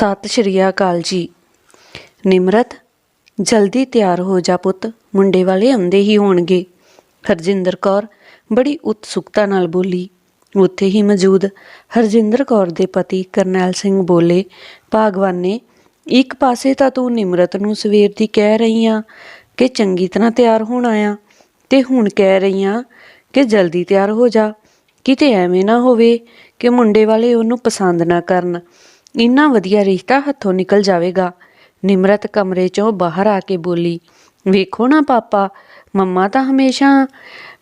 ਸਤਿ ਸ਼੍ਰੀ ਅਕਾਲ ਜੀ। ਨਿਮਰਤ, ਜਲਦੀ ਤਿਆਰ ਹੋ ਜਾ ਪੁੱਤ, ਮੁੰਡੇ ਵਾਲੇ ਆਉਂਦੇ ਹੀ ਹੋਣਗੇ। ਹਰਜਿੰਦਰ ਕੌਰ ਬੜੀ ਉਤਸੁਕਤਾ ਨਾਲ ਬੋਲੀ। ਉੱਥੇ ਹੀ ਮੌਜੂਦ ਹਰਜਿੰਦਰ ਕੌਰ ਦੇ ਪਤੀ ਕਰਨੈਲ ਸਿੰਘ ਬੋਲੇ, ਭਾਗਵਾਨ ਨੇ, ਇੱਕ ਪਾਸੇ ਤਾਂ ਤੂੰ ਨਿਮਰਤ ਨੂੰ ਸਵੇਰ ਦੀ ਕਹਿ ਰਹੀ ਆ ਕਿ ਚੰਗੀ ਤਰ੍ਹਾਂ ਤਿਆਰ ਹੋਣਾ ਆ ਤੇ ਹੁਣ ਕਹਿ ਰਹੀ ਆ ਕਿ ਜਲਦੀ ਤਿਆਰ ਹੋ ਜਾ। ਕਿਤੇ ਐਵੇਂ ਨਾ ਹੋਵੇ ਕਿ ਮੁੰਡੇ ਵਾਲੇ ਉਹਨੂੰ ਪਸੰਦ ਨਾ ਕਰਨ। ਇੰਨਾ ਵਧੀਆ ਰਿਸ਼ਤਾ ਹੱਥੋਂ ਨਿਕਲ ਜਾਵੇਗਾ। ਨਿਮਰਤ ਕਮਰੇ ਚੋਂ ਬਾਹਰ ਆ ਕੇ ਬੋਲੀ, ਵੇਖੋ ਨਾ ਪਾਪਾ, ਮੰਮਾ ਤਾਂ ਹਮੇਸ਼ਾ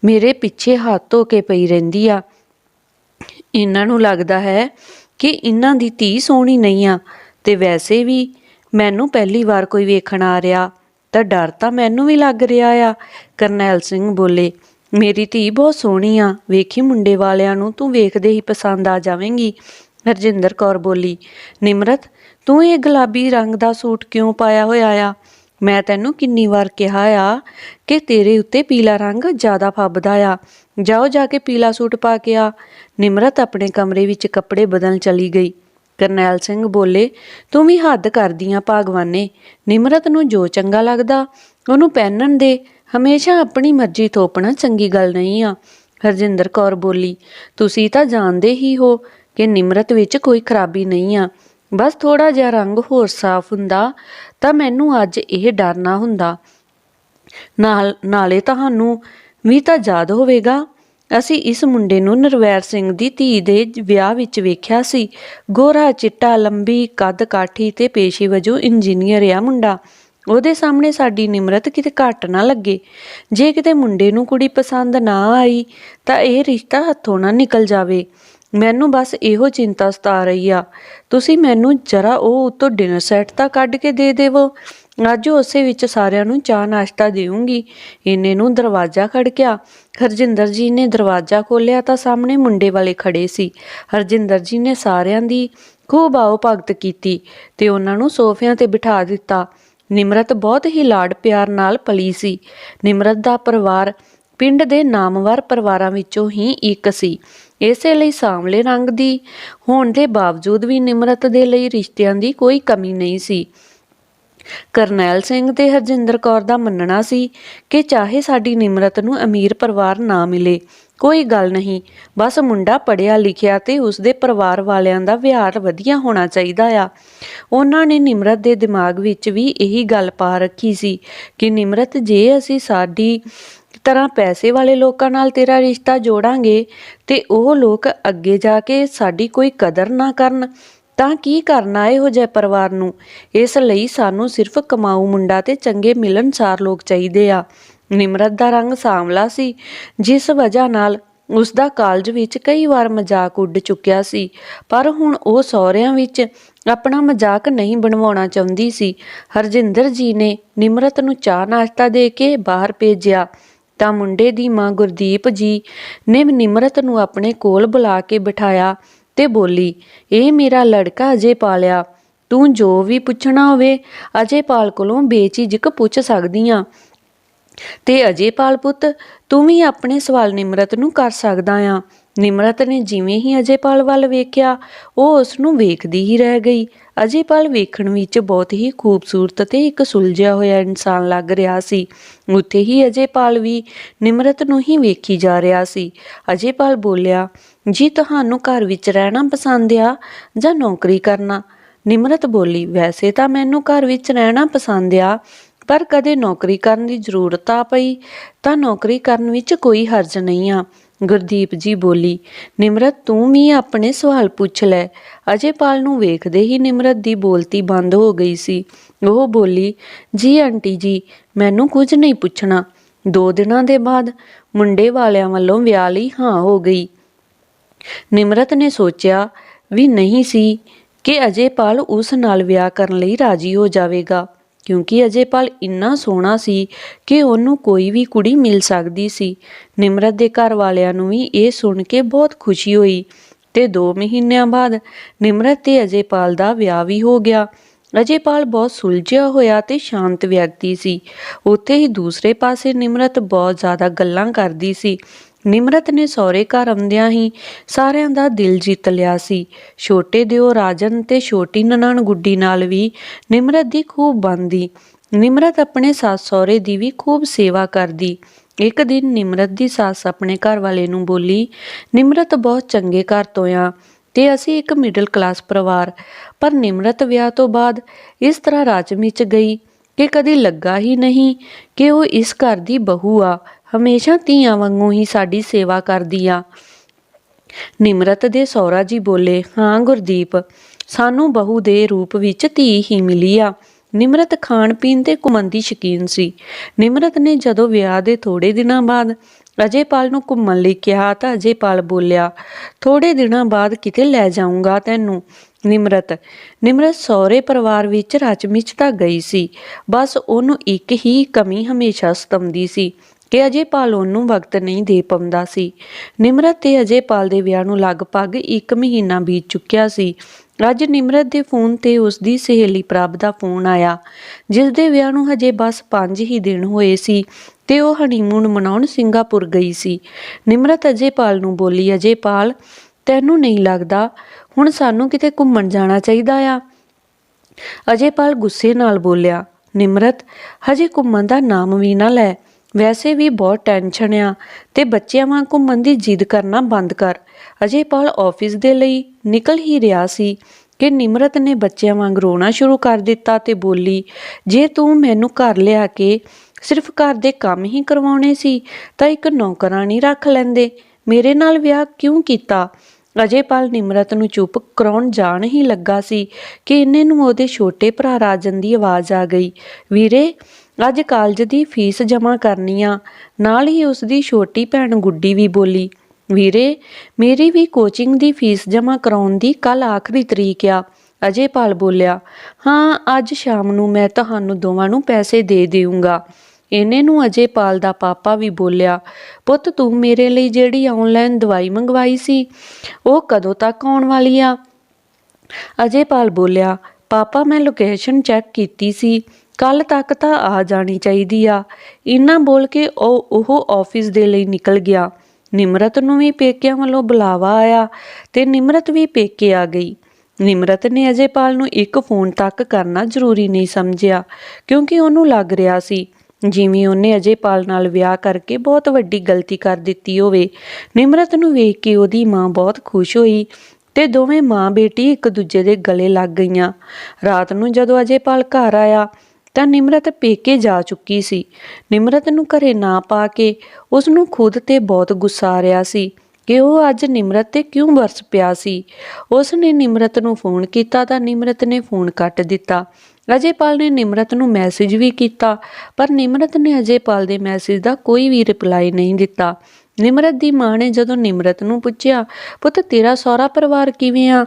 ਮੇਰੇ ਪਿੱਛੇ ਹੱਥ ਧੋ ਕੇ ਪਈ ਰਹਿੰਦੀ ਆ। ਇਹਨਾਂ ਨੂੰ ਲੱਗਦਾ ਹੈ ਕਿ ਇਹਨਾਂ ਦੀ ਧੀ ਸੋਹਣੀ ਨਹੀਂ ਆ। ਤੇ ਵੈਸੇ ਵੀ ਮੈਨੂੰ ਪਹਿਲੀ ਵਾਰ ਕੋਈ ਵੇਖਣ ਆ ਰਿਹਾ, ਤਾਂ ਡਰ ਤਾਂ ਮੈਨੂੰ ਵੀ ਲੱਗ ਰਿਹਾ ਆ। ਕਰਨੈਲ ਸਿੰਘ ਬੋਲੇ, ਮੇਰੀ ਧੀ ਬਹੁਤ ਸੋਹਣੀ ਆ। ਵੇਖੀ ਮੁੰਡੇ ਵਾਲਿਆਂ ਨੂੰ, ਤੂੰ ਵੇਖਦੇ ਹੀ ਪਸੰਦ ਆ ਜਾਵੇਂਗੀ। ਹਰਜਿੰਦਰ ਕੌਰ ਬੋਲੀ, ਨਿਮਰਤ, ਤੂੰ ਇਹ ਗੁਲਾਬੀ ਰੰਗ ਦਾ ਸੂਟ ਕਿਉਂ ਪਾਇਆ ਹੋਇਆ ਆ? ਮੈਂ ਤੈਨੂੰ ਕਿੰਨੀ ਵਾਰ ਕਿਹਾ ਆ ਕਿ ਤੇਰੇ ਉੱਤੇ ਪੀਲਾ ਰੰਗ ਜ਼ਿਆਦਾ ਫੱਬਦਾ ਆ। ਜਾਓ ਜਾ ਕੇ ਪੀਲਾ ਸੂਟ ਪਾ ਕੇ ਆ। ਨਿਮਰਤ ਆਪਣੇ ਕਮਰੇ ਵਿੱਚ ਕੱਪੜੇ ਬਦਲਣ ਚਲੀ ਗਈ। ਕਰਨੈਲ ਸਿੰਘ ਬੋਲੇ, ਤੂੰ ਵੀ ਹੱਦ ਕਰਦੀ ਆ ਭਾਗਵਾਨੇ। ਨਿਮਰਤ ਨੂੰ ਜੋ ਚੰਗਾ ਲੱਗਦਾ, ਉਹਨੂੰ ਪਹਿਨਣ ਦੇ। ਹਮੇਸ਼ਾ ਆਪਣੀ ਮਰਜ਼ੀ ਥੋਪਣਾ ਚੰਗੀ ਗੱਲ ਨਹੀਂ ਆ। ਹਰਜਿੰਦਰ ਕੌਰ ਬੋਲੀ, ਤੁਸੀਂ ਤਾਂ ਜਾਣਦੇ ਹੀ ਹੋ ਕਿ ਨਿਮਰਤ ਵਿੱਚ ਕੋਈ ਖਰਾਬੀ ਨਹੀਂ ਆ। ਬਸ ਥੋੜਾ ਜਿਹਾ ਰੰਗ ਹੋਰ ਸਾਫ਼ ਹੁੰਦਾ, ਤਾਂ ਮੈਨੂੰ ਅੱਜ ਇਹ ਡਰ ਨਾ ਹੁੰਦਾ। ਨਾਲ, ਨਾਲੇ ਤੁਹਾਨੂੰ ਵੀ ਤਾਂ ਯਾਦ ਹੋਵੇਗਾ, ਅਸੀਂ ਇਸ ਮੁੰਡੇ ਨੂੰ ਨਰਵੈਰ ਸਿੰਘ ਦੀ ਧੀ ਦੇ ਵਿਆਹ ਵਿੱਚ ਵੇਖਿਆ ਸੀ। ਗੋਰਾ ਚਿੱਟਾ, ਲੰਬੀ ਕੱਦ ਕਾਠੀ ਤੇ ਪੇਸ਼ੇ ਵਜੋਂ ਇੰਜੀਨੀਅਰ ਆ ਮੁੰਡਾ। ਉਹਦੇ ਸਾਹਮਣੇ ਸਾਡੀ ਨਿਮਰਤ ਕਿਤੇ ਘੱਟ ਨਾ ਲੱਗੇ। ਜੇ ਕਿਤੇ ਮੁੰਡੇ ਨੂੰ ਕੁੜੀ ਪਸੰਦ ਨਾ ਆਈ, ਤਾਂ ਇਹ ਰਿਸ਼ਤਾ ਹੱਥੋਂ ਨਾ ਨਿਕਲ ਜਾਵੇ। ਮੈਨੂੰ ਬਸ ਇਹੋ ਚਿੰਤਾ ਸਤਾ ਰਹੀ ਆ। ਤੁਸੀਂ ਮੈਨੂੰ ਜਰਾ ਉਹ ਉਤੋਂ ਡਿਨਰ ਸੈੱਟ ਤਾਂ ਕੱਢ ਕੇ ਦੇ ਦੇਵੋ। ਅੱਜ ਉਸੇ ਵਿੱਚ ਸਾਰਿਆਂ ਨੂੰ ਚਾਹ ਨਾਸ਼ਤਾ ਦੇਵਾਂਗੀ ਇੰਨੇ ਨੂੰ ਦਰਵਾਜ਼ਾ ਖੜਕਿਆ। ਹਰਜਿੰਦਰ ਜੀ ਨੇ ਦਰਵਾਜ਼ਾ ਖੋਲ੍ਹਿਆ ਤਾਂ ਸਾਹਮਣੇ ਮੁੰਡੇ ਵਾਲੇ ਖੜੇ ਸੀ। ਹਰਜਿੰਦਰ ਜੀ ਨੇ ਸਾਰਿਆਂ ਦੀ ਖੂਬ ਆਓ ਭਗਤ ਕੀਤੀ ਤੇ ਉਹਨਾਂ ਨੂੰ ਸੋਫਿਆਂ ਤੇ ਬਿਠਾ ਦਿੱਤਾ। ਨਿਮਰਤ ਬਹੁਤ ਹੀ ਲਾਡ ਪਿਆਰ ਨਾਲ ਪਲੀ ਸੀ। ਨਿਮਰਤ ਦਾ ਪਰਿਵਾਰ ਪਿੰਡ ਦੇ ਨਾਮਵਰ ਪਰਿਵਾਰਾਂ ਵਿੱਚੋਂ ਹੀ ਇੱਕ ਸੀ। ਇਸੇ ਲਈ ਸਾਂਵਲੇ ਰੰਗ ਦੀ ਹੋਣ ਦੇ ਬਾਵਜੂਦ ਵੀ ਨਿਮਰਤ ਦੇ ਲਈ ਰਿਸ਼ਤਿਆਂ ਦੀ ਕੋਈ ਕਮੀ ਨਹੀਂ ਸੀ। ਕਰਨੈਲ ਸਿੰਘ ਤੇ ਹਰਜਿੰਦਰ ਕੌਰ ਦਾ ਮੰਨਣਾ ਸੀ ਕਿ ਚਾਹੇ ਸਾਡੀ ਨਿਮਰਤ ਨੂੰ ਅਮੀਰ ਪਰਿਵਾਰ ਨਾ ਮਿਲੇ, ਕੋਈ ਗੱਲ ਨਹੀਂ, ਬਸ ਮੁੰਡਾ ਪੜਿਆ ਲਿਖਿਆ ਤੇ ਉਸਦੇ ਪਰਿਵਾਰ ਵਾਲਿਆਂ ਦਾ ਵਿਹਾਰ ਵਧੀਆ ਹੋਣਾ ਚਾਹੀਦਾ ਆ। ਉਹਨਾਂ ਨੇ ਨਿਮਰਤ ਦੇ ਦਿਮਾਗ ਵਿੱਚ ਵੀ ਇਹੀ ਗੱਲ ਪਾ ਰੱਖੀ ਸੀ ਕਿ ਨਿਮਰਤ, ਜੇ ਅਸੀਂ ਸਾਡੀ ਤਰ੍ਹਾਂ ਪੈਸੇ ਵਾਲੇ ਲੋਕਾਂ ਨਾਲ ਤੇਰਾ ਰਿਸ਼ਤਾ ਜੋੜਾਂਗੇ ਤੇ ਉਹ ਲੋਕ ਅੱਗੇ ਜਾ ਕੇ ਸਾਡੀ ਕੋਈ ਕਦਰ ਨਾ ਕਰਨ, ਤਾਂ ਕੀ ਕਰਨਾ ਇਹੋ ਜਿਹੇ ਪਰਿਵਾਰ ਨੂੰ? ਇਸ ਲਈ ਸਾਨੂੰ ਸਿਰਫ ਕਮਾਊ ਮੁੰਡਾ ਤੇ ਚੰਗੇ ਮਿਲਣਸਾਰ ਲੋਕ ਚਾਹੀਦੇ ਆ। ਨਿਮਰਤ ਦਾ ਰੰਗ ਸਾਂਵਲਾ ਸੀ, ਜਿਸ ਵਜ੍ਹਾ ਨਾਲ ਉਸ ਦਾ ਕਾਲਜ ਵਿੱਚ ਕਈ ਵਾਰ ਮਜ਼ਾਕ ਉੱਡ ਚੁੱਕਿਆ ਸੀ, ਪਰ ਹੁਣ ਉਹ ਸਹੁਰਿਆਂ ਵਿੱਚ ਆਪਣਾ ਮਜ਼ਾਕ ਨਹੀਂ ਬਣਵਾਉਣਾ ਚਾਹੁੰਦੀ ਸੀ। ਹਰਜਿੰਦਰ ਜੀ ਨੇ ਨਿਮਰਤ ਨੂੰ ਚਾਹ ਨਾਸ਼ਤਾ ਦੇ ਕੇ ਬਾਹਰ ਭੇਜਿਆ। ਤਾਂ ਮੁੰਡੇ ਦੀ ਮਾਂ ਗੁਰਦੀਪ ਜੀ ਨੇ ਨਿਮਰਤ ਨੂੰ ਆਪਣੇ ਕੋਲ ਬੁਲਾ ਕੇ ਬਿਠਾਇਆ ਤੇ ਬੋਲੀ, ਇਹ ਮੇਰਾ ਲੜਕਾ ਅਜੇ ਪਾਲਿਆ। ਤੂੰ ਜੋ ਵੀ ਪੁੱਛਣਾ ਹੋਵੇ, ਅਜੇ ਪਾਲ ਕੋਲੋਂ ਬੇਚਿਜਕ ਪੁੱਛ ਸਕਦੀ ਆ। ਤੇ ਅਜੇਪਾਲ ਪੁੱਤ, ਤੂੰ ਵੀ ਆਪਣੇ ਸਵਾਲ ਨਿਮਰਤ ਨੂੰ ਕਰ ਸਕਦਾ ਆ। ਨਿਮਰਤ ਨੇ ਜਿਵੇਂ ਹੀ ਅਜੇਪਾਲ ਵੱਲ ਵੇਖਿਆ, ਉਹ ਉਸ ਨੂੰ ਵੇਖਦੀ ਹੀ ਰਹਿ ਗਈ। ਅਜੇ ਅਜੇਪਾਲ ਵੇਖਣ ਵਿੱਚ ਬਹੁਤ ਹੀ ਖੂਬਸੂਰਤ ਤੇ ਇੱਕ ਸੁਲਝਿਆ ਹੋਇਆ ਇਨਸਾਨ ਲੱਗ ਰਿਹਾ ਸੀ। ਉੱਥੇ ਹੀ ਅਜੇ ਅਜੇਪਾਲ ਵੀ ਨਿਮਰਤ ਨੂੰ ਹੀ ਵੇਖੀ ਜਾ ਰਿਹਾ ਸੀ। ਅਜੇ ਅਜੇਪਾਲ ਬੋਲਿਆ, ਜੀ, ਤੁਹਾਨੂੰ ਘਰ ਵਿੱਚ ਰਹਿਣਾ ਪਸੰਦ ਆ ਜਾਂ ਨੌਕਰੀ ਕਰਨਾ? ਨਿਮਰਤ ਬੋਲੀ, ਵੈਸੇ ਤਾਂ ਮੈਨੂੰ ਘਰ ਵਿੱਚ ਰਹਿਣਾ ਪਸੰਦ ਆ, ਪਰ ਕਦੇ ਨੌਕਰੀ ਕਰਨ ਦੀ ਜ਼ਰੂਰਤ ਆ ਪਈ, ਤਾਂ ਨੌਕਰੀ ਕਰਨ ਵਿੱਚ ਕੋਈ ਹਰਜ ਨਹੀਂ ਆ। ਗੁਰਦੀਪ ਜੀ ਬੋਲੀ, ਨਿਮਰਤ, ਤੂੰ ਵੀ ਆਪਣੇ ਸਵਾਲ ਪੁੱਛ ਲੈ। ਅਜੇਪਾਲ ਨੂੰ ਵੇਖਦੇ ਹੀ ਨਿਮਰਤ ਦੀ ਬੋਲਤੀ ਬੰਦ ਹੋ ਗਈ ਸੀ। ਉਹ ਬੋਲੀ, ਜੀ ਆਂਟੀ ਜੀ, ਮੈਨੂੰ ਕੁਝ ਨਹੀਂ ਪੁੱਛਣਾ। ਦੋ ਦਿਨਾਂ ਦੇ ਬਾਅਦ ਮੁੰਡੇ ਵਾਲਿਆਂ ਵੱਲੋਂ ਵਿਆਹ ਲਈ ਹਾਂ ਹੋ ਗਈ। ਨਿਮਰਤ ਨੇ ਸੋਚਿਆ ਵੀ ਨਹੀਂ ਸੀ ਕਿ ਅਜੇਪਾਲ ਉਸ ਨਾਲ ਵਿਆਹ ਕਰਨ ਲਈ ਰਾਜੀ ਹੋ ਜਾਵੇਗਾ। ਕਿਉਂਕਿ ਅਜੇ ਅਜੇਪਾਲ ਇੰਨਾ ਸੋਹਣਾ ਸੀ ਕਿ ਉਹਨੂੰ ਕੋਈ ਵੀ ਕੁੜੀ ਮਿਲ ਸਕਦੀ ਸੀ। ਨਿਮਰਤ ਦੇ ਘਰ ਵਾਲਿਆਂ ਨੂੰ ਵੀ ਇਹ ਸੁਣ ਕੇ ਬਹੁਤ ਖੁਸ਼ੀ ਹੋਈ ਤੇ 2 ਮਹੀਨਿਆਂ ਬਾਅਦ ਨਿਮਰਤ ਤੇ ਅਜੇਪਾਲ ਦਾ ਵਿਆਹ ਵੀ ਹੋ ਗਿਆ। ਅਜੇਪਾਲ ਬਹੁਤ ਸੁਲਝਿਆ ਹੋਇਆ ਤੇ ਸ਼ਾਂਤ ਵਿਅਕਤੀ ਸੀ। ਉੱਥੇ ਹੀ ਦੂਸਰੇ ਪਾਸੇ ਨਿਮਰਤ ਬਹੁਤ ਜ਼ਿਆਦਾ ਗੱਲਾਂ ਕਰਦੀ ਸੀ ਨਿਮਰਤ ਨੇ ਸਹੁਰੇ ਘਰ ਆਉਂਦਿਆਂ ਹੀ ਸਾਰਿਆਂ ਦਾ ਦਿਲ ਜਿੱਤ ਲਿਆ ਸੀ। ਛੋਟੇ ਦਿਓ ਰਾਜਨ ਤੇ ਛੋਟੀ ਨਨਾਣ ਗੁੱਡੀ ਨਾਲ ਵੀ ਨਿਮਰਤ ਦੀ ਖੂਬ ਬਣਦੀ। ਨਿਮਰਤ ਆਪਣੇ ਸੱਸ ਸਹੁਰੇ ਦੀ ਵੀ ਖੂਬ ਸੇਵਾ ਕਰਦੀ। ਇੱਕ ਦਿਨ ਨਿਮਰਤ ਦੀ ਸੱਸ ਆਪਣੇ ਘਰ ਵਾਲੇ ਨੂੰ ਬੋਲੀ, ਨਿਮਰਤ ਬਹੁਤ ਚੰਗੇ ਘਰ ਤੋਂ ਆ ਤੇ ਅਸੀਂ ਇੱਕ ਮਿਡਲ ਕਲਾਸ ਪਰਿਵਾਰ, ਪਰ ਨਿਮਰਤ ਵਿਆਹ ਤੋਂ ਬਾਅਦ ਇਸ ਤਰ੍ਹਾਂ ਰਾਜਮੀ ਚ ਗਈ ਕਿ ਕਦੀ ਲੱਗਾ ਹੀ ਨਹੀਂ ਕਿ ਉਹ ਇਸ ਘਰ ਦੀ ਬਹੂ ਆ। ਹਮੇਸ਼ਾ ਧੀਆਂ ਵਾਂਗੂ ਹੀ ਸਾਡੀ ਸੇਵਾ ਕਰਦੀ ਆ। ਨਿਮਰਤ ਦੇ ਸਹੁਰਾ ਜੀ ਬੋਲੇ, ਹਾਂ ਗੁਰਦੀਪ, ਸਾਨੂੰ ਬਹੂ ਦੇ ਰੂਪ ਵਿੱਚ ਧੀ ਹੀ ਮਿਲੀ ਆ। ਨਿਮਰਤ ਖਾਣ ਪੀਣ ਤੇ ਘੁੰਮਣ ਦੀ ਸ਼ਕੀਨ ਸੀ। ਨਿਮਰਤ ਨੇ ਜਦੋਂ ਵਿਆਹ ਦੇ ਥੋੜੇ ਦਿਨਾਂ ਬਾਅਦ ਅਜੇਪਾਲ ਨੂੰ ਘੁੰਮਣ ਲਈ ਕਿਹਾ ਤਾਂ ਅਜੇਪਾਲ ਬੋਲਿਆ ਥੋੜੇ ਦਿਨਾਂ ਬਾਅਦ ਕਿਤੇ ਲੈ ਜਾਊਂਗਾ ਤੈਨੂੰ। ਨਿਮਰਤ ਨਿਮਰਤ ਸਹੁਰੇ ਪਰਿਵਾਰ ਵਿੱਚ ਰਚਮਿਚ ਤਾਂ ਗਈ ਸੀ, ਬਸ ਉਹਨੂੰ ਇੱਕ ਹੀ ਕਮੀ ਹਮੇਸ਼ਾ ਸਤੰਦੀ ਸੀ। ਕਿ ਅਜੇਪਾਲ ਉਹਨੂੰ ਵਕਤ ਨਹੀਂ ਦੇ ਪਾਉਂਦਾ ਸੀ। ਨਿਮਰਤ ਤੇ ਅਜੇਪਾਲ ਦੇ ਵਿਆਹ ਨੂੰ ਲਗਭਗ 1 ਮਹੀਨਾ ਬੀਤ ਚੁੱਕਿਆ ਸੀ। ਅੱਜ ਨਿਮਰਤ ਦੇ ਫੋਨ ਤੇ ਉਸ ਦੀ ਸਹੇਲੀ ਪ੍ਰਭ ਦਾ ਫੋਨ ਆਇਆ, ਜਿਸ ਦੇ ਵਿਆਹ ਨੂੰ ਹਜੇ ਬਸ 5 ਹੀ ਦਿਨ ਹੋਏ ਸੀ ਤੇ ਉਹ ਹਨੀਮੂਨ ਮਨਾਉਣ ਸਿੰਗਾਪੁਰ ਗਈ ਸੀ। ਨਿਮਰਤ ਅਜੇਪਾਲ ਨੂੰ ਬੋਲੀ ਅਜੇਪਾਲ ਤੈਨੂੰ ਨਹੀਂ ਲੱਗਦਾ? ਹੁਣ ਸਾਨੂੰ ਕਿਤੇ ਘੁੰਮਣ ਜਾਣਾ ਚਾਹੀਦਾ ਆ? ਅਜੇਪਾਲ ਗੁੱਸੇ ਨਾਲ ਬੋਲਿਆ, ਨਿਮਰਤ, ਹਜੇ ਘੁੰਮਣ ਦਾ ਨਾਮ ਵੀ ਨਾ ਲੈ। ਵੈਸੇ ਵੀ ਬਹੁਤ ਟੈਨਸ਼ਨ ਆ ਤੇ ਬੱਚਿਆਂ ਵਾਂਗ ਘੁੰਮਣ ਦੀ ਜਿੱਦ ਕਰਨਾ ਬੰਦ ਕਰ। ਅਜੇ ਪਾਲ ਆਫਿਸ ਦੇ ਲਈ ਨਿਕਲ ਹੀ ਰਿਹਾ ਸੀ ਕਿ ਨਿਮਰਤ ਨੇ ਬੱਚਿਆਂ ਵਾਂਗ ਰੋਣਾ ਸ਼ੁਰੂ ਕਰ ਦਿੱਤਾ ਤੇ ਬੋਲੀ, ਜੇ ਤੂੰ ਮੈਨੂੰ ਘਰ ਲਿਆ ਕੇ ਸਿਰਫ ਘਰ ਦੇ ਕੰਮ ਹੀ ਕਰਵਾਉਣੇ ਸੀ, ਤਾਂ ਇੱਕ ਨੌਕਰਾਨੀ ਰੱਖ ਲੈਂਦੇ। ਮੇਰੇ ਨਾਲ ਵਿਆਹ ਕਿਉਂ ਕੀਤਾ? ਅਜੇਪਾਲ ਨਿਮਰਤ ਨੂੰ ਚੁੱਪ ਕਰਾਉਣ ਜਾਣ ਹੀ ਲੱਗਾ ਸੀ ਕਿ ਇੰਨੇ ਨੂੰ ਉਹਦੇ ਛੋਟੇ ਭਰਾ ਰਾਜਨ ਦੀ ਆਵਾਜ਼ ਆ ਗਈ। ਵੀਰੇ ਅੱਜ ਕਾਲਜ ਦੀ ਫੀਸ ਜਮ੍ਹਾਂ ਕਰਨੀ ਆ। ਨਾਲ ਹੀ ਉਸ ਦੀ ਛੋਟੀ ਭੈਣ ਗੁੱਡੀ ਵੀ ਬੋਲੀ, ਵੀਰੇ, ਮੇਰੀ ਵੀ ਕੋਚਿੰਗ ਦੀ ਫੀਸ ਜਮ੍ਹਾਂ ਕਰਾਉਣ ਦੀ ਕੱਲ ਆਖਰੀ ਤਰੀਕ ਆ, ਅਜੇ ਪਾਲ ਬੋਲਿਆ। ਹਾਂ, ਅੱਜ ਸ਼ਾਮ ਨੂੰ ਮੈਂ ਤੁਹਾਨੂੰ ਦੋਵਾਂ ਨੂੰ ਪੈਸੇ ਦੇ ਦੇਵਾਂਗਾ ਇਹਨੇ ਨੂੰ ਅਜੇ ਪਾਲ ਦਾ ਪਾਪਾ ਵੀ ਬੋਲਿਆ, ਪੁੱਤ, ਤੂੰ ਮੇਰੇ ਲਈ ਜਿਹੜੀ ਆਨਲਾਈਨ ਦਵਾਈ ਮੰਗਵਾਈ ਸੀ, ਉਹ ਕਦੋਂ ਤੱਕ ਆਉਣ ਵਾਲੀ ਆ? ਅਜੇ ਪਾਲ ਬੋਲਿਆ, ਪਾਪਾ, ਮੈਂ ਲੋਕੇਸ਼ਨ ਚੈੱਕ ਕੀਤੀ ਸੀ। ਕੱਲ ਤੱਕ ਤਾਂ ਆ ਜਾਣੀ ਚਾਹੀਦੀ ਆ। ਇੰਨਾ ਬੋਲ ਕੇ ਉਹ ਉਹ ਆਫਿਸ ਦੇ ਲਈ ਨਿਕਲ ਗਿਆ। ਨਿਮਰਤ ਨੂੰ ਵੀ ਪੇਕਿਆਂ ਵੱਲੋਂ ਬੁਲਾਵਾ ਆਇਆ ਤੇ ਨਿਮਰਤ ਵੀ ਪੇਕੇ ਆ ਗਈ। ਨਿਮਰਤ ਨੇ ਅਜੇਪਾਲ ਨੂੰ ਇੱਕ ਫੋਨ ਤੱਕ ਕਰਨਾ ਜ਼ਰੂਰੀ ਨਹੀਂ ਸਮਝਿਆ, ਕਿਉਂਕਿ ਉਹਨੂੰ ਲੱਗ ਰਿਹਾ ਸੀ, ਜਿਵੇਂ ਉਹਨੇ ਅਜੇਪਾਲ ਨਾਲ ਵਿਆਹ ਕਰਕੇ ਬਹੁਤ ਵੱਡੀ ਗਲਤੀ ਕਰ ਦਿੱਤੀ ਹੋਵੇ। ਨਿਮਰਤ ਨੂੰ ਵੇਖ ਕੇ ਉਹਦੀ ਮਾਂ ਬਹੁਤ ਖੁਸ਼ ਹੋਈ ਤੇ ਦੋਵੇਂ ਮਾਂ ਬੇਟੀ ਇੱਕ ਦੂਜੇ ਦੇ ਗਲੇ ਲੱਗ ਗਈਆਂ। ਰਾਤ ਨੂੰ ਜਦੋਂ ਅਜੇਪਾਲ ਘਰ ਆਇਆ ਤਾਂ ਨਿਮਰਤ ਪੇਕੇ ਜਾ ਚੁੱਕੀ ਸੀ। ਨਿਮਰਤ ਨੂੰ ਘਰੇ ਨਾ ਪਾ ਕੇ ਉਸ ਨੂੰ ਖੁਦ ਤੇ ਬਹੁਤ ਗੁੱਸਾ ਆ ਰਿਹਾ ਸੀ ਕਿ ਉਹ ਅੱਜ ਨਿਮਰਤ ਤੇ ਕਿਉਂ ਵਰਸ ਪਿਆ ਸੀ। ਉਸ ਨੇ ਨਿਮਰਤ ਨੂੰ ਫੋਨ ਕੀਤਾ ਤਾਂ ਨਿਮਰਤ ਨੇ ਫੋਨ ਕੱਟ ਦਿੱਤਾ। ਅਜੇਪਾਲ ਨੇ ਨਿਮਰਤ ਨੂੰ ਮੈਸੇਜ ਵੀ ਕੀਤਾ, ਪਰ ਨਿਮਰਤ ਨੇ ਅਜੇਪਾਲ ਦੇ ਮੈਸੇਜ ਦਾ ਕੋਈ ਵੀ ਰਿਪਲਾਈ ਨਹੀਂ ਦਿੱਤਾ। ਨਿਮਰਤ ਦੀ ਮਾਂ ਨੇ ਜਦੋਂ ਨਿਮਰਤ ਨੂੰ ਪੁੱਛਿਆ, ਪੁੱਤ, ਤੇਰਾ ਸਹੁਰਾ ਪਰਿਵਾਰ ਕਿਵੇਂ ਆ?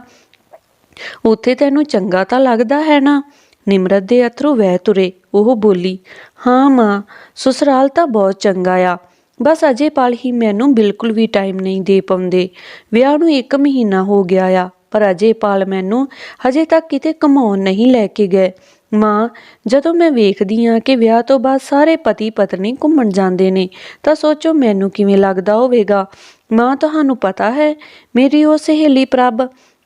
ਉੱਥੇ ਤੈਨੂੰ ਚੰਗਾ ਤਾਂ ਲੱਗਦਾ ਹੈ ਨਾ? ਨਿਮਰਤ ਦੇ ਅਥਰੂ ਵਹਿ ਤੁਰੇ। ਉਹ ਬੋਲੀ, ਹਾਂ ਮਾਂ, ਸਸੁਰਾਲ ਤਾਂ ਬਹੁਤ ਚੰਗਾ ਆ। ਬਸ ਅਜੇਪਾਲ ਹੀ ਮੈਨੂੰ ਬਿਲਕੁਲ ਵੀ ਟਾਈਮ ਨਹੀਂ ਦੇ ਪਾਉਂਦੇ। ਵਿਆਹ ਨੂੰ 1 ਮਹੀਨਾ ਹੋ ਗਿਆ ਆ, ਪਰ ਅਜੇਪਾਲ ਮੈਨੂੰ ਹਜੇ ਤੱਕ ਕਿਤੇ ਕਮਾਉਣ ਨਹੀਂ ਲੈ ਕੇ ਗਏ। ਮਾਂ, ਜਦੋਂ ਮੈਂ ਵੇਖਦੀ ਆ ਕਿ ਵਿਆਹ ਤੋਂ ਬਾਅਦ ਸਾਰੇ ਪਤੀ ਪਤਨੀ ਘੁੰਮਣ ਜਾਂਦੇ ਨੇ, ਤਾਂ ਸੋਚੋ ਮੈਨੂੰ ਕਿਵੇਂ ਲੱਗਦਾ ਹੋਵੇਗਾ। ਮਾਂ, ਤੁਹਾਨੂੰ ਪਤਾ ਹੈ, ਮੇਰੀ ਉਹ ਸਹੇਲੀ ਪ੍ਰਭ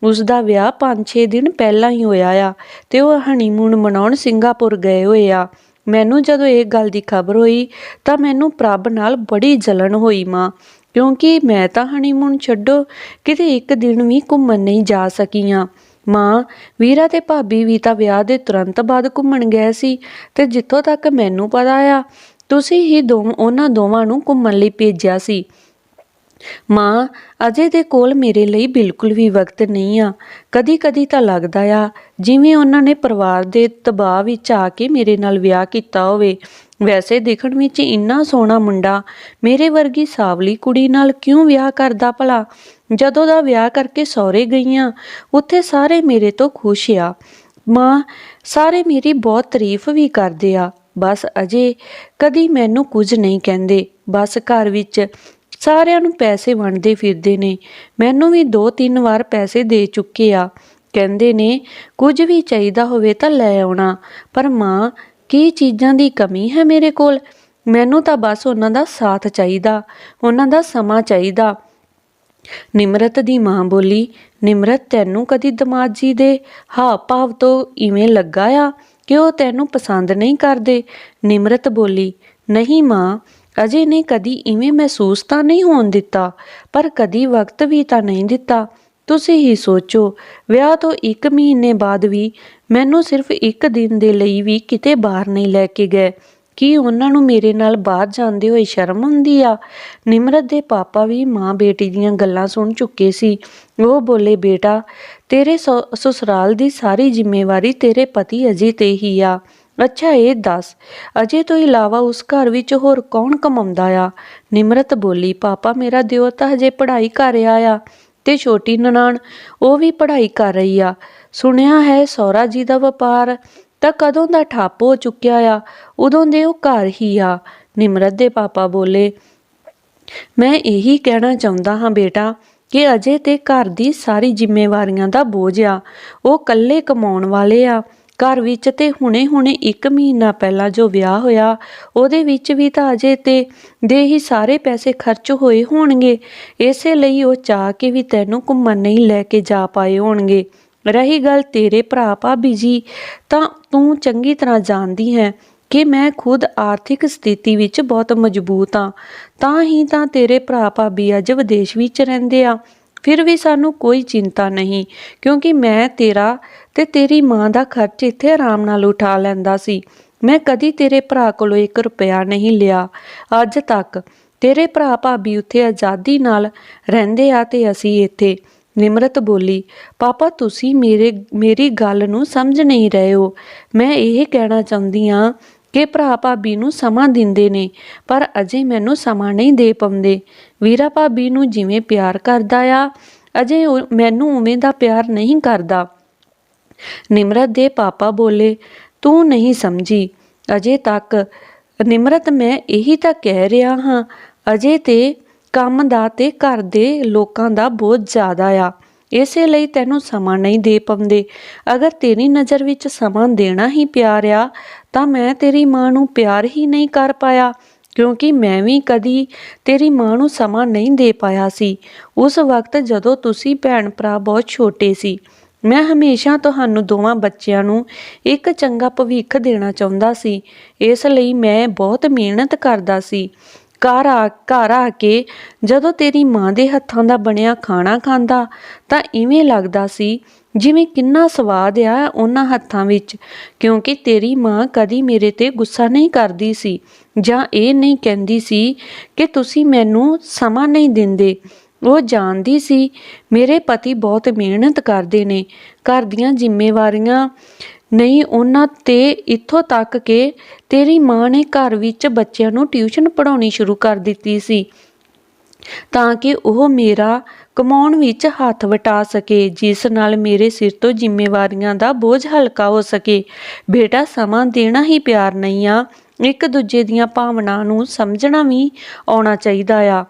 ਉਸ ਦਾ ਵਿਆਹ 5-6 ਦਿਨ ਪਹਿਲਾਂ ਹੀ ਹੋਇਆ ਆ ਤੇ ਉਹ ਹਨੀਮੂਨ ਮਨਾਉਣ ਸਿੰਗਾਪੁਰ ਗਏ ਹੋਏ ਆ। ਮੈਨੂੰ ਜਦੋਂ ਇਹ ਗੱਲ ਦੀ ਖਬਰ ਹੋਈ ਤਾਂ ਮੈਨੂੰ ਪ੍ਰਭ ਨਾਲ ਬੜੀ ਜਲਨ ਹੋਈ ਮਾਂ, ਕਿਉਂਕਿ ਮੈਂ ਤਾਂ ਹਨੀਮੂਨ ਛੱਡੋ, ਕਿਤੇ ਇੱਕ ਦਿਨ ਵੀ ਘੁੰਮਣ ਨਹੀਂ ਜਾ ਸਕੀ ਸਕੀਆਂ। ਮਾਂ, ਵੀਰਾ ਤੇ ਭਾਬੀ ਵੀ ਤਾਂ ਵਿਆਹ ਦੇ ਤੁਰੰਤ ਬਾਅਦ ਘੁੰਮਣ ਗਏ ਸੀ ਤੇ ਜਿੱਥੋਂ ਤੱਕ ਮੈਨੂੰ ਪਤਾ ਆ, ਤੁਸੀਂ ਹੀ ਦੋ, ਉਹਨਾਂ ਦੋਵਾਂ ਨੂੰ ਘੁੰਮਣ ਲਈ ਭੇਜਿਆ ਸੀ। ਮਾਂ, ਅਜੇ ਦੇ ਕੋਲ ਮੇਰੇ ਲਈ ਬਿਲਕੁਲ ਵੀ ਵਕਤ ਨਹੀਂ ਆ। ਕਦੀ-ਕਦੀ ਤਾਂ ਲੱਗਦਾ ਆ, ਜਿਵੇਂ ਉਹਨਾਂ ਨੇ ਪਰਿਵਾਰ ਦੇ ਦਬਾਅ ਵਿੱਚ ਆ ਕੇ ਮੇਰੇ ਨਾਲ ਵਿਆਹ ਕੀਤਾ ਹੋਵੇ। ਵੈਸੇ ਦੇਖਣ ਵਿੱਚ ਇੰਨਾ ਸੋਹਣਾ ਮੁੰਡਾ, ਮੇਰੇ ਵਰਗੀ ਸਾਵਲੀ ਕੁੜੀ ਨਾਲ ਕਿਉਂ ਵਿਆਹ ਕਰਦਾ ਭਲਾ? ਜਦੋਂ ਦਾ ਵਿਆਹ ਕਰਕੇ ਸਹੁਰੇ ਗਈਆਂ, ਉੱਥੇ ਸਾਰੇ ਮੇਰੇ ਤੋਂ ਖੁਸ਼ ਆ। ਮਾਂ, ਸਾਰੇ ਮੇਰੀ ਬਹੁਤ ਤਾਰੀਫ ਵੀ ਕਰਦੇ ਆ। ਬਸ ਅਜੇ ਕਦੀ ਮੈਨੂੰ ਕੁਝ ਨਹੀਂ ਕਹਿੰਦੇ। ਬਸ ਘਰ ਵਿੱਚ ਸਾਰਿਆਂ ਨੂੰ ਪੈਸੇ ਵੰਡਦੇ ਫਿਰਦੇ ਨੇ। ਮੈਨੂੰ ਵੀ ਦੋ ਤਿੰਨ ਵਾਰ ਪੈਸੇ ਦੇ ਚੁੱਕੇ ਆ। ਕਹਿੰਦੇ ਨੇ, ਕੁਝ ਵੀ ਚਾਹੀਦਾ ਹੋਵੇ ਤਾਂ ਲੈ ਆਉਣਾ। ਪਰ ਮਾਂ, ਕੀ ਚੀਜ਼ਾਂ ਦੀ ਕਮੀ ਹੈ ਮੇਰੇ ਕੋਲ? ਮੈਨੂੰ ਤਾਂ ਬਸ ਉਹਨਾਂ ਦਾ ਸਾਥ ਚਾਹੀਦਾ, ਉਹਨਾਂ ਦਾ ਸਮਾਂ ਚਾਹੀਦਾ। ਨਿਮਰਤ ਦੀ ਮਾਂ ਬੋਲੀ, ਨਿਮਰਤ, ਤੈਨੂੰ ਕਦੀ ਦਮਾਦ ਜੀ ਦੇ ਹਾਵ ਭਾਵ ਤੋਂ ਇਵੇਂ ਲੱਗਾ ਆ ਕਿ ਉਹ ਤੈਨੂੰ ਪਸੰਦ ਨਹੀਂ ਕਰਦੇ? ਨਿਮਰਤ ਬੋਲੀ, ਨਹੀਂ ਮਾਂ ਅਜੇ ਨੇ ਕਦੀ ਇਵੇਂ ਮਹਿਸੂਸ ਤਾਂ ਨਹੀਂ ਹੋਣ ਦਿੱਤਾ, ਪਰ ਕਦੀ ਵਕਤ ਵੀ ਤਾਂ ਨਹੀਂ ਦਿੱਤਾ। ਤੁਸੀਂ ਹੀ ਸੋਚੋ, ਵਿਆਹ ਤੋਂ 1 ਮਹੀਨੇ ਬਾਅਦ ਵੀ ਮੈਨੂੰ ਸਿਰਫ ਇੱਕ ਦਿਨ ਦੇ ਲਈ ਵੀ ਕਿਤੇ ਬਾਹਰ ਨਹੀਂ ਲੈ ਕੇ ਗਏ। ਕੀ ਉਹਨਾਂ ਨੂੰ ਮੇਰੇ ਨਾਲ ਬਾਹਰ ਜਾਂਦੇ ਹੋਏ ਸ਼ਰਮ ਹੁੰਦੀ ਆ? ਨਿਮਰਤ ਦੇ ਪਾਪਾ ਵੀ ਮਾਂ ਬੇਟੀ ਦੀਆਂ ਗੱਲਾਂ ਸੁਣ ਚੁੱਕੇ ਸੀ। ਉਹ ਬੋਲੇ, ਬੇਟਾ, ਤੇਰੇ ਸਸੁਰਾਲ ਦੀ ਸਾਰੀ ਜ਼ਿੰਮੇਵਾਰੀ ਤੇਰੇ ਪਤੀ ਅਜੇ ਤੇ ਹੀ ਆ। ਅੱਛਾ, ਇਹ ਦੱਸ। ਅਜੇ ਤੋਂ ਇਲਾਵਾ ਉਸ ਘਰ ਵਿੱਚ ਹੋਰ ਕੌਣ ਕਮਾਉਂਦਾ ਆ? ਨਿਮਰਤ ਬੋਲੀ, ਪਾਪਾ, ਮੇਰਾ ਦਿਓ ਤਾਂ ਹਜੇ ਪੜ੍ਹਾਈ ਕਰ ਰਿਹਾ ਆ ਤੇ ਛੋਟੀ ਨਨਾਣ, ਉਹ ਵੀ ਪੜ੍ਹਾਈ ਕਰ ਰਹੀ ਆ। ਸੁਣਿਆ ਹੈ ਸੌਰਾ ਜੀ ਦਾ ਵਪਾਰ, ਤਾਂ ਕਦੋਂ ਦਾ ਠੱਪ ਹੋ ਚੁੱਕਿਆ ਆ? ਉਦੋਂ ਦੇ ਉਹ ਘਰ ਹੀ ਆ। ਨਿਮਰਤ ਦੇ ਪਾਪਾ ਬੋਲੇ, ਮੈਂ ਇਹੀ ਕਹਿਣਾ ਚਾਹੁੰਦਾ ਹਾਂ ਬੇਟਾ ਕਿ ਅਜੇ ਤੇ ਘਰ ਦੀ ਸਾਰੀ ਜ਼ਿੰਮੇਵਾਰੀਆਂ ਦਾ ਬੋਝ ਆ। ਉਹ ਇਕੱਲੇ ਕਮਾਉਣ ਵਾਲੇ ਆ। ਘਰ ਵਿੱਚ ਤੇ ਹੁਣੇ-ਹੁਣੇ 1 ਮਹੀਨਾ ਪਹਿਲਾਂ ਜੋ ਵਿਆਹ ਹੋਇਆ, ਉਹਦੇ ਵਿੱਚ ਵੀ ਤਾਂ ਅਜੇ ਤੇ ਦੇ ਹੀ ਸਾਰੇ ਪੈਸੇ ਖਰਚ ਹੋਏ ਹੋਣਗੇ। ਇਸੇ ਲਈ ਉਹ ਚਾਹ ਕੇ ਵੀ ਤੈਨੂੰ ਘੁੰਮਣ ਨਹੀਂ ਲੈ ਕੇ ਜਾ ਪਾਏ ਹੋਣਗੇ। ਰਹੀ ਗੱਲ ਤੇਰੇ ਭਰਾ ਭਾਬੀ ਜੀ, ਤਾਂ ਤੂੰ ਚੰਗੀ ਤਰ੍ਹਾਂ ਜਾਣਦੀ ਹੈ ਕਿ ਮੈਂ ਖੁਦ ਆਰਥਿਕ ਸਥਿਤੀ ਵਿੱਚ ਬਹੁਤ ਮਜ਼ਬੂਤ ਹਾਂ। ਤਾਂ ਹੀ ਤਾਂ ਤੇਰੇ ਭਰਾ ਭਾਬੀ ਅੱਜ ਵਿਦੇਸ਼ ਵਿੱਚ ਰਹਿੰਦੇ ਆ। ਫਿਰ ਵੀ ਸਾਨੂੰ ਕੋਈ ਚਿੰਤਾ ਨਹੀਂ, ਕਿਉਂਕਿ ਮੈਂ ਤੇਰਾ ਤੇ ਤੇਰੀ ਮਾਂ ਦਾ ਖਰਚ ਇੱਥੇ ਆਰਾਮ ਨਾਲ ਉਠਾ ਲੈਂਦਾ ਸੀ। ਮੈਂ ਕਦੀ ਤੇਰੇ ਭਰਾ ਕੋਲੋਂ 1 ਰੁਪਿਆ ਨਹੀਂ ਲਿਆ। ਅੱਜ ਤੱਕ ਤੇਰੇ ਭਰਾ ਭਾਬੀ ਉੱਥੇ ਆਜ਼ਾਦੀ ਨਾਲ ਰਹਿੰਦੇ ਆ ਤੇ ਅਸੀਂ ਇੱਥੇ। ਨਿਮਰਤ ਬੋਲੀ, ਪਾਪਾ, ਤੁਸੀਂ ਮੇਰੇ, ਮੇਰੀ ਗੱਲ ਨੂੰ ਸਮਝ ਨਹੀਂ ਰਹੇ ਹੋ। ਮੈਂ ਇਹ ਕਹਿਣਾ ਚਾਹੁੰਦੀ ਹਾਂ ਕਿ ਭਰਾ ਭਾਬੀ ਨੂੰ ਸਮਾਂ ਦਿੰਦੇ ਨੇ, ਪਰ ਅਜੇ ਮੈਨੂੰ ਸਮਾਂ ਨਹੀਂ ਦੇ ਪਾਉਂਦੇ। ਵੀਰਾ ਭਾਬੀ ਨੂੰ ਜਿਵੇਂ ਪਿਆਰ ਕਰਦਾ ਆ, ਅਜੇ ਉਹ ਮੈਨੂੰ ਉਵੇਂ ਦਾ ਪਿਆਰ ਨਹੀਂ ਕਰਦਾ। ਨਿਮਰਤ ਦੇ ਪਾਪਾ ਬੋਲੇ, ਤੂੰ ਨਹੀਂ ਸਮਝੀ। ਅਜੇ ਤੱਕ ਨਿਮਰਤ ਮੈਂ ਇਹੀ ਤਾਂ ਕਹਿ ਰਿਹਾ ਹਾਂ, ਅਜੇ ਤੇ ਕੰਮ ਦਾ ਤੇ ਘਰ ਦੇ ਲੋਕਾਂ ਦਾ ਬਹੁਤ ਜ਼ਿਆਦਾ ਆ। ਇਸੇ ਲਈ ਤੈਨੂੰ ਸਮਾਂ ਨਹੀਂ ਦੇ ਪਾਉਂਦੇ। ਅਗਰ ਤੇਰੀ ਨਜ਼ਰ ਵਿੱਚ ਸਮਾਂ ਦੇਣਾ ਹੀ ਪਿਆਰ ਆ, ਤਾਂ ਮੈਂ ਤੇਰੀ ਮਾਂ ਨੂੰ ਪਿਆਰ ਹੀ ਨਹੀਂ ਕਰ ਪਾਇਆ, ਕਿਉਂਕਿ ਮੈਂ ਵੀ ਕਦੀ ਤੇਰੀ ਮਾਂ ਨੂੰ ਸਮਾਂ ਨਹੀਂ ਦੇ ਪਾਇਆ ਸੀ। ਉਸ ਵਕਤ ਜਦੋਂ ਤੁਸੀਂ ਭੈਣ ਭਰਾ ਬਹੁਤ ਛੋਟੇ ਸੀ ਮੈਂ ਹਮੇਸ਼ਾ ਤੁਹਾਨੂੰ ਦੋਵਾਂ ਬੱਚਿਆਂ ਨੂੰ ਇੱਕ ਚੰਗਾ ਭਵਿੱਖ ਦੇਣਾ ਚਾਹੁੰਦਾ ਸੀ। ਇਸ ਲਈ ਮੈਂ ਬਹੁਤ ਮਿਹਨਤ ਕਰਦਾ ਸੀ। ਘਰ ਆ ਘਰ ਆ ਕੇ ਜਦੋਂ ਤੇਰੀ ਮਾਂ ਦੇ ਹੱਥਾਂ ਦਾ ਬਣਿਆ ਖਾਣਾ ਖਾਂਦਾ ਤਾਂ ਇਵੇਂ ਲੱਗਦਾ ਸੀ ਜਿਵੇਂ ਕਿੰਨਾ ਸਵਾਦ ਆ ਉਹਨਾਂ ਹੱਥਾਂ ਵਿੱਚ, ਕਿਉਂਕਿ ਤੇਰੀ ਮਾਂ ਕਦੀ ਮੇਰੇ ਤੇ ਗੁੱਸਾ ਨਹੀਂ ਕਰਦੀ ਸੀ ਜਾਂ ਇਹ ਨਹੀਂ ਕਹਿੰਦੀ ਸੀ ਕਿ ਤੁਸੀਂ ਮੈਨੂੰ ਸਮਾਂ ਨਹੀਂ ਦਿੰਦੇ। ਉਹ ਜਾਣਦੀ ਸੀ, ਮੇਰੇ ਪਤੀ ਬਹੁਤ ਮਿਹਨਤ ਕਰਦੇ ਨੇ, ਘਰ ਦੀਆਂ ਜ਼ਿੰਮੇਵਾਰੀਆਂ ਨਹੀਂ ਉਹਨਾਂ ਤੇ ਇੱਥੋਂ ਤੱਕ ਕਿ ਤੇਰੀ ਮਾਂ ਨੇ ਘਰ ਵਿੱਚ ਬੱਚਿਆਂ ਨੂੰ ਟਿਊਸ਼ਨ ਪੜਾਉਣੀ ਸ਼ੁਰੂ ਕਰ ਦਿੱਤੀ ਸੀ, ਤਾਂ ਕਿ ਉਹ ਮੇਰਾ ਕਮਾਉਣ ਵਿੱਚ ਹੱਥ ਵਟਾ ਸਕੇ, ਜਿਸ ਨਾਲ ਮੇਰੇ ਸਿਰ ਤੋਂ ਜ਼ਿੰਮੇਵਾਰੀਆਂ ਦਾ ਬੋਝ ਹਲਕਾ ਹੋ ਸਕੇ। ਬੇਟਾ, ਸਮਾਂ ਦੇਣਾ ਹੀ ਪਿਆਰ ਨਹੀਂ ਆ, ਇੱਕ ਦੂਜੇ ਦੀਆਂ ਭਾਵਨਾ ਨੂੰ ਸਮਝਣਾ ਵੀ ਆਉਣਾ ਚਾਹੀਦਾ ਆ।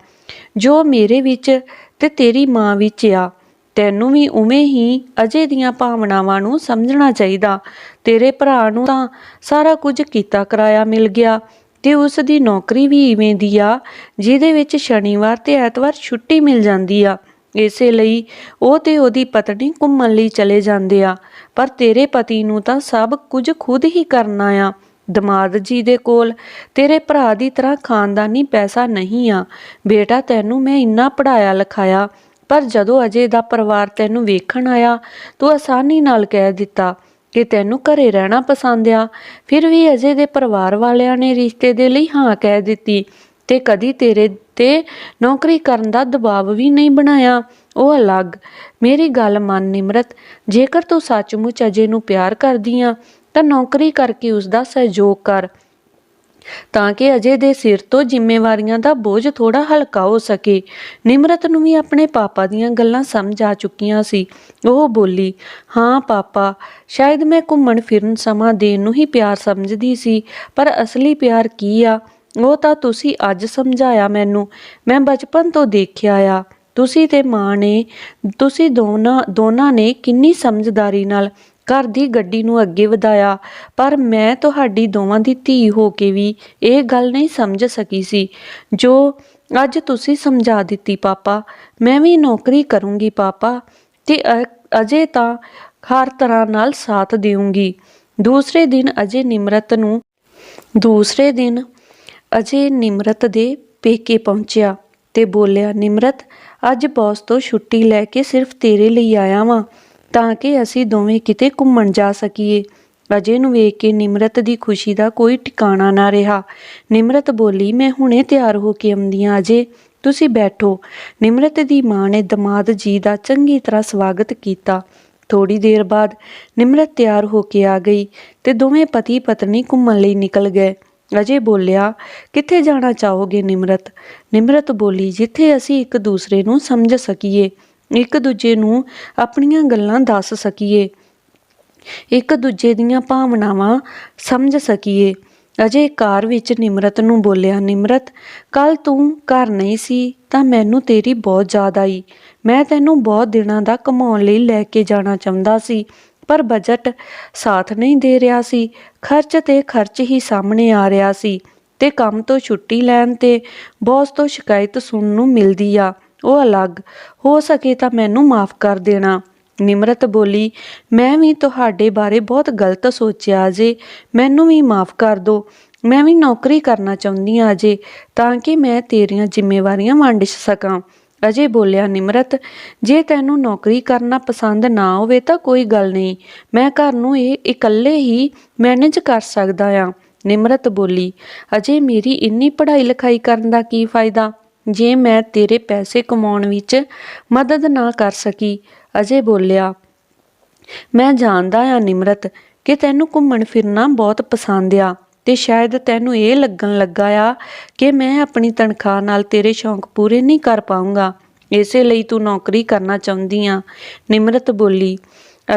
ਜੋ ਮੇਰੇ ਵਿੱਚ ਤੇ ਤੇਰੀ ਮਾਂ ਵਿੱਚ ਆ, ਤੈਨੂੰ ਵੀ ਉਵੇਂ ਹੀ ਅਜੇ ਦੀਆਂ ਭਾਵਨਾਵਾਂ ਨੂੰ ਸਮਝਣਾ ਚਾਹੀਦਾ। ਤੇਰੇ ਭਰਾ ਨੂੰ ਤਾਂ ਸਾਰਾ ਕੁਝ ਕੀਤਾ ਕਰਾਇਆ ਮਿਲ ਗਿਆ ਤੇ ਉਸ ਦੀ ਨੌਕਰੀ ਵੀ ਇਵੇਂ ਦੀ ਆ, ਜਿਹਦੇ ਵਿੱਚ ਸ਼ਨੀਵਾਰ ਤੇ ਐਤਵਾਰ ਛੁੱਟੀ ਮਿਲ ਜਾਂਦੀ ਆ। ਇਸੇ ਲਈ ਉਹ ਤੇ ਉਹਦੀ ਪਤਨੀ ਘੁੰਮਣ ਲਈ ਚਲੇ ਜਾਂਦੇ ਆ, ਪਰ ਤੇਰੇ ਪਤੀ ਨੂੰ ਤਾਂ ਸਭ ਕੁਝ ਖੁਦ ਹੀ ਕਰਨਾ ਆ। ਦਮਾਦ ਜੀ ਦੇ ਕੋਲ, ਤੇਰੇ ਭਰਾ ਦੀ ਤਰ੍ਹਾਂ ਖਾਨਦਾਨੀ ਪੈਸਾ ਨਹੀਂ ਆ। ਬੇਟਾ, ਤੈਨੂੰ ਮੈਂ ਇੰਨਾ ਪੜਾਇਆ ਲਿਖਾਇਆ, ਪਰ ਜਦੋਂ ਅਜੇ ਦਾ ਪਰਿਵਾਰ ਤੈਨੂੰ ਵੇਖਣ ਆਇਆ, ਤੂੰ ਆਸਾਨੀ ਨਾਲ ਕਹਿ ਦਿੱਤਾ ਕਿ ਤੈਨੂੰ ਘਰੇ ਰਹਿਣਾ ਪਸੰਦ ਆ। ਫਿਰ ਵੀ ਅਜੇ ਦੇ ਪਰਿਵਾਰ ਵਾਲਿਆਂ ਨੇ ਰਿਸ਼ਤੇ ਦੇ ਲਈ ਹਾਂ ਕਹਿ ਦਿੱਤੀ ਤੇ ਕਦੀ ਤੇਰੇ ਤੇ ਨੌਕਰੀ ਕਰਨ ਦਾ ਦਬਾਅ ਵੀ ਨਹੀਂ ਬਣਾਇਆ। ਉਹ ਅਲੱਗ। ਮੇਰੀ ਗੱਲ ਮੰਨ, ਨਿਮਰਤ, ਜੇਕਰ ਤੂੰ ਸੱਚਮੁੱਚ ਅਜੇ ਨੂੰ ਪਿਆਰ ਕਰਦੀ ਆ ਤਾਂ ਨੌਕਰੀ ਕਰਕੇ ਉਸ ਦਾ ਸਹਿਯੋਗ ਕਰ, ਤਾਂ ਕਿ ਅਜੇ ਦੇ ਸਿਰ ਤੋਂ ਜ਼ਿੰਮੇਵਾਰੀਆਂ ਦਾ ਬੋਝ ਥੋੜਾ ਹਲਕਾ ਹੋ ਸਕੇ। ਨਿਮਰਤ ਨੂੰ ਵੀ ਆਪਣੇ ਪਾਪਾ ਦੀਆਂ ਗੱਲਾਂ ਸਮਝ ਆ ਚੁੱਕੀਆਂ ਸੀ। ਉਹ ਬੋਲੀ, ਹਾਂ ਪਾਪਾ, ਸ਼ਾਇਦ ਮੈਂ ਘੁੰਮਣ ਫਿਰਨ ਸਮਾਂ ਦੇਣ ਨੂੰ ਹੀ ਪਿਆਰ ਸਮਝਦੀ ਸੀ, ਪਰ ਅਸਲੀ ਪਿਆਰ ਕੀ ਆ? ਉਹ ਤਾਂ ਤੁਸੀਂ ਅੱਜ ਸਮਝਾਇਆ ਮੈਨੂੰ। ਮੈਂ ਬਚਪਨ ਤੋਂ ਦੇਖਿਆ ਆ। ਤੁਸੀਂ ਤੇ ਮਾਂ ਨੇ, ਤੁਸੀਂ ਦੋਨਾਂ ਦੋਨਾਂ ਨੇ ਕਿੰਨੀ ਸਮਝਦਾਰੀ ਨਾਲ ਘਰ ਦੀ ਗੱਡੀ ਨੂੰ ਅੱਗੇ ਵਧਾਇਆ, ਪਰ ਮੈਂ ਤੁਹਾਡੀ ਦੋਵਾਂ ਦੀ ਧੀ ਹੋ ਕੇ ਵੀ ਇਹ ਗੱਲ ਨਹੀਂ ਸਮਝ ਸਕੀ ਸੀ। ਜੋ ਅੱਜ ਤੁਸੀਂ ਸਮਝਾ ਦਿੱਤੀ ਪਾਪਾ, ਮੈਂ ਵੀ ਨੌਕਰੀ ਕਰੂੰਗੀ ਪਾਪਾ ਤੇ ਅ- ਅਜੇ ਤਾਂ ਹਰ ਤਰ੍ਹਾਂ ਨਾਲ ਸਾਥ ਦੇਵਾਂਗੀ ਦੂਸਰੇ ਦਿਨ ਅਜੇ ਨਿਮਰਤ ਨੂੰ, ਦੂਸਰੇ ਦਿਨ ਅਜੇ ਨਿਮਰਤ ਦੇ ਪੇਕੇ ਪਹੁੰਚਿਆ ਤੇ ਬੋਲਿਆ, ਨਿਮਰਤ, ਅੱਜ ਬੌਸ ਤੋਂ ਛੁੱਟੀ ਲੈ ਕੇ ਸਿਰਫ ਤੇਰੇ ਲਈ ਆਇਆ ਵਾਂ। ਤਾਂ ਕਿ ਅਸੀਂ ਦੋਵੇਂ ਕਿਤੇ ਘੁੰਮਣ ਜਾ ਸਕੀਏ। ਅਜੇ ਨੂੰ ਵੇਖ ਕੇ ਨਿਮਰਤ ਦੀ ਖੁਸ਼ੀ ਦਾ ਕੋਈ ਟਿਕਾਣਾ ਨਾ ਰਿਹਾ। ਨਿਮਰਤ ਬੋਲੀ, ਮੈਂ ਹੁਣੇ ਤਿਆਰ ਹੋ ਕੇ ਆਉਂਦੀ ਹਾਂ ਅਜੇ। ਤੁਸੀਂ ਬੈਠੋ। ਨਿਮਰਤ ਦੀ ਮਾਂ ਨੇ ਦਮਾਦ ਜੀ ਦਾ ਚੰਗੀ ਤਰ੍ਹਾਂ ਸਵਾਗਤ ਕੀਤਾ। ਥੋੜੀ ਦੇਰ ਬਾਅਦ ਨਿਮਰਤ ਤਿਆਰ ਹੋ ਕੇ ਆ ਗਈ ਤੇ ਦੋਵੇਂ ਪਤੀ ਪਤਨੀ ਘੁੰਮਣ ਲਈ ਨਿਕਲ ਗਏ। ਅਜੇ ਬੋਲਿਆ, ਕਿੱਥੇ ਜਾਣਾ ਚਾਹੋਗੇ ਨਿਮਰਤ? ਨਿਮਰਤ ਬੋਲੀ, ਜਿੱਥੇ ਅਸੀਂ ਇੱਕ ਦੂਸਰੇ ਨੂੰ ਸਮਝ ਸਕੀਏ। ਇੱਕ ਦੂਜੇ ਨੂੰ ਆਪਣੀਆਂ ਗੱਲਾਂ ਦੱਸ ਸਕੀਏ। ਇੱਕ ਦੂਜੇ ਦੀਆਂ ਭਾਵਨਾਵਾਂ ਸਮਝ ਸਕੀਏ। ਅਜੇ ਕਾਰ ਵਿੱਚ ਨਿਮਰਤ ਨੂੰ ਬੋਲਿਆ, ਨਿਮਰਤ ਕੱਲ ਤੂੰ ਘਰ ਨਹੀਂ ਸੀ ਤਾਂ ਮੈਨੂੰ ਤੇਰੀ ਬਹੁਤ ਯਾਦ ਆਈ। ਮੈਂ ਤੈਨੂੰ ਬਹੁਤ ਦਿਨਾਂ ਦਾ ਕਮਾਉਣ ਲਈ ਲੈ ਕੇ ਜਾਣਾ ਚਾਹੁੰਦਾ ਸੀ, ਪਰ ਬਜਟ ਸਾਥ ਨਹੀਂ ਦੇ ਰਿਹਾ ਸੀ। ਖਰਚ ਤੇ ਖਰਚ ਹੀ ਸਾਹਮਣੇ ਆ ਰਿਹਾ ਸੀ ਤੇ ਕੰਮ ਤੋਂ ਛੁੱਟੀ ਲੈਣ ਤੇ ਬੌਸ ਤੋਂ ਸ਼ਿਕਾਇਤ ਸੁਣਨ ਨੂੰ ਮਿਲਦੀ ਆ। ਉਹ ਅਲੱਗ। ਹੋ ਸਕੇ ਤਾਂ ਮੈਨੂੰ ਮਾਫ ਕਰ ਦੇਣਾ। ਨਿਮਰਤ ਬੋਲੀ, ਮੈਂ ਵੀ ਤੁਹਾਡੇ ਬਾਰੇ ਬਹੁਤ ਗਲਤ ਸੋਚਿਆ ਜੇ। ਮੈਨੂੰ ਵੀ ਮਾਫ ਕਰ ਦਿਓ ਮੈਂ ਵੀ ਨੌਕਰੀ ਕਰਨਾ ਚਾਹੁੰਦੀ ਹਾਂ ਅਜੇ ਤਾਂ ਕਿ ਮੈਂ ਤੇਰੀਆਂ ਜ਼ਿੰਮੇਵਾਰੀਆਂ ਵੰਡ ਸਕਾਂ। ਅਜੇ ਬੋਲਿਆ ਨਿਮਰਤ, ਜੇ ਤੈਨੂੰ ਨੌਕਰੀ ਕਰਨਾ ਪਸੰਦ ਨਾ ਹੋਵੇ ਤਾਂ ਕੋਈ ਗੱਲ ਨਹੀਂ। ਮੈਂ ਘਰ ਨੂੰ ਇਹ ਇਕੱਲੇ ਹੀ ਮੈਨੇਜ ਕਰ ਸਕਦਾ ਆ ਨਿਮਰਤ ਬੋਲੀ, ਅਜੇ ਮੇਰੀ ਇੰਨੀ ਪੜ੍ਹਾਈ ਲਿਖਾਈ ਕਰਨ ਦਾ ਕੀ ਫਾਇਦਾ? ਜੇ ਮੈਂ ਤੇਰੇ ਪੈਸੇ ਕਮਾਉਣ ਵਿੱਚ ਮਦਦ ਨਾ ਕਰ ਸਕੀ, ਅਜੇ ਬੋਲਿਆ, ਮੈਂ ਜਾਣਦਾ ਆ ਨਿਮਰਤ ਕਿ ਤੈਨੂੰ ਘੁੰਮਣ ਫਿਰਨਾ ਬਹੁਤ ਪਸੰਦ ਆ ਤੇ ਸ਼ਾਇਦ ਤੈਨੂੰ ਇਹ ਲੱਗਣ ਲੱਗਾ ਆ ਕਿ ਮੈਂ ਆਪਣੀ ਤਨਖਾਹ ਨਾਲ ਤੇਰੇ ਸ਼ੌਂਕ ਪੂਰੇ ਨਹੀਂ ਕਰ ਪਾਉਂਗਾ ਇਸੇ ਲਈ ਤੂੰ ਨੌਕਰੀ ਕਰਨਾ ਚਾਹੁੰਦੀ ਆ। ਨਿਮਰਤ ਬੋਲੀ,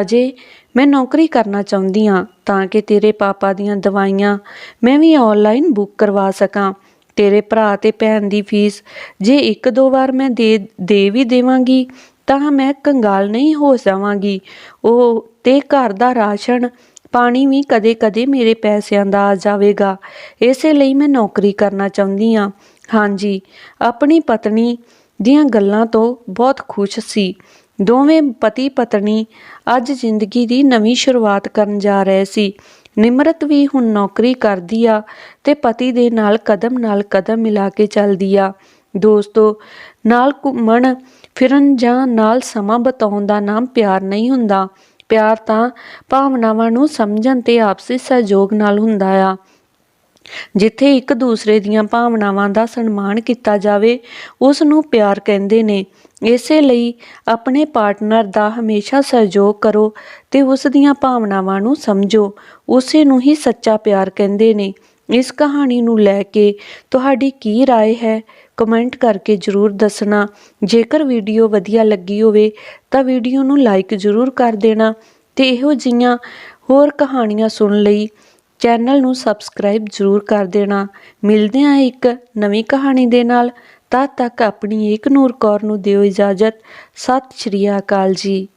ਅਜੇ ਮੈਂ ਨੌਕਰੀ ਕਰਨਾ ਚਾਹੁੰਦੀ ਆ ਤਾਂ ਕਿ ਤੇਰੇ ਪਾਪਾ ਦੀਆਂ ਦਵਾਈਆਂ ਮੈਂ ਵੀ ਆਨਲਾਈਨ ਬੁੱਕ ਕਰਵਾ ਸਕਾਂ। ਤੇਰੇ ਭਰਾ ਤੇ ਭੈਣ ਦੀ ਫੀਸ ਜੇ ਇੱਕ ਦੋ ਵਾਰ ਮੈਂ ਦੇ ਦੇ ਵੀ ਦੇਵਾਂਗੀ, ਤਾਂ ਮੈਂ ਕੰਗਾਲ ਨਹੀਂ ਹੋ ਜਾਵਾਂਗੀ। ਉਹ ਤੇ ਘਰ ਦਾ ਰਾਸ਼ਨ, ਪਾਣੀ ਵੀ ਕਦੇ-ਕਦੇ ਮੇਰੇ ਪੈਸਿਆਂ ਦਾ ਆ ਜਾਵੇਗਾ। ਇਸੇ ਲਈ ਮੈਂ ਨੌਕਰੀ ਕਰਨਾ ਚਾਹੁੰਦੀ ਹਾਂ। ਹਾਂਜੀ, ਆਪਣੀ ਪਤਨੀ ਦੀਆਂ ਗੱਲਾਂ ਤੋਂ ਬਹੁਤ ਖੁਸ਼ ਸੀ। ਦੋਵੇਂ ਪਤੀ ਪਤਨੀ ਅੱਜ ਜ਼ਿੰਦਗੀ ਦੀ ਨਵੀਂ ਸ਼ੁਰੂਆਤ ਕਰਨ ਜਾ ਰਹੇ ਸੀ। ਨਿਮਰਤ ਵੀ ਹੁਣ ਨੌਕਰੀ ਕਰਦੀ ਆ ਤੇ ਪਤੀ ਦੇ ਨਾਲ ਕਦਮ ਨਾਲ ਕਦਮ ਮਿਲਾ ਕੇ ਚੱਲਦੀ ਆ। ਦੋਸਤੋ, ਨਾਲ ਘੁੰਮਣ, ਫਿਰਨ ਜਾਂ ਨਾਲ ਸਮਾਂ ਬਿਤਾਉਣ ਦਾ ਨਾਮ ਪਿਆਰ ਨਹੀਂ ਹੁੰਦਾ। ਪਿਆਰ ਤਾਂ ਭਾਵਨਾਵਾਂ ਨੂੰ ਸਮਝਣ ਤੇ ਆਪਸੀ ਸਹਿਯੋਗ ਨਾਲ ਹੁੰਦਾ ਆ। ਜਿੱਥੇ ਇੱਕ ਦੂਸਰੇ ਦੀਆਂ ਭਾਵਨਾਵਾਂ ਦਾ ਸਨਮਾਨ ਕੀਤਾ ਜਾਵੇ, ਉਸ ਨੂੰ ਪਿਆਰ ਕਹਿੰਦੇ ਨੇ। ਇਸੇ ਲਈ ਆਪਣੇ ਪਾਰਟਨਰ ਦਾ ਹਮੇਸ਼ਾ ਸਹਿਯੋਗ ਕਰੋ ਤੇ ਉਸ ਦੀਆਂ ਭਾਵਨਾਵਾਂ ਨੂੰ ਸਮਝੋ ਉਸੇ ਨੂੰ ਹੀ ਸੱਚਾ ਪਿਆਰ ਕਹਿੰਦੇ ਨੇ ਇਸ ਕਹਾਣੀ ਨੂੰ ਲੈ ਕੇ ਤੁਹਾਡੀ ਕੀ رائے ਹੈ ਕਮੈਂਟ ਕਰਕੇ ਜਰੂਰ ਦੱਸਣਾ ਜੇਕਰ ਵੀਡੀਓ ਵਧੀਆ ਲੱਗੀ ਹੋਵੇ ਤਾਂ ਵੀਡੀਓ ਨੂੰ ਲਾਈਕ ਜਰੂਰ ਕਰ ਦੇਣਾ ਤੇ ਇਹੋ ਜਿਹੀਆਂ ਹੋਰ ਕਹਾਣੀਆਂ ਸੁਣਨ ਲਈ ਚੈਨਲ ਨੂੰ ਸਬਸਕ੍ਰਾਈਬ ਜਰੂਰ ਕਰ ਦੇਣਾ ਮਿਲਦੇ ਹਾਂ ਇੱਕ ਨਵੀਂ ਕਹਾਣੀ ਦੇ ਨਾਲ ਤਦ ਤੱਕ ਆਪਣੀ ਏਕਨੂਰ ਕੌਰ ਨੂੰ ਦਿਓ ਇਜਾਜ਼ਤ। ਸਤਿ ਸ਼੍ਰੀ ਅਕਾਲ ਜੀ।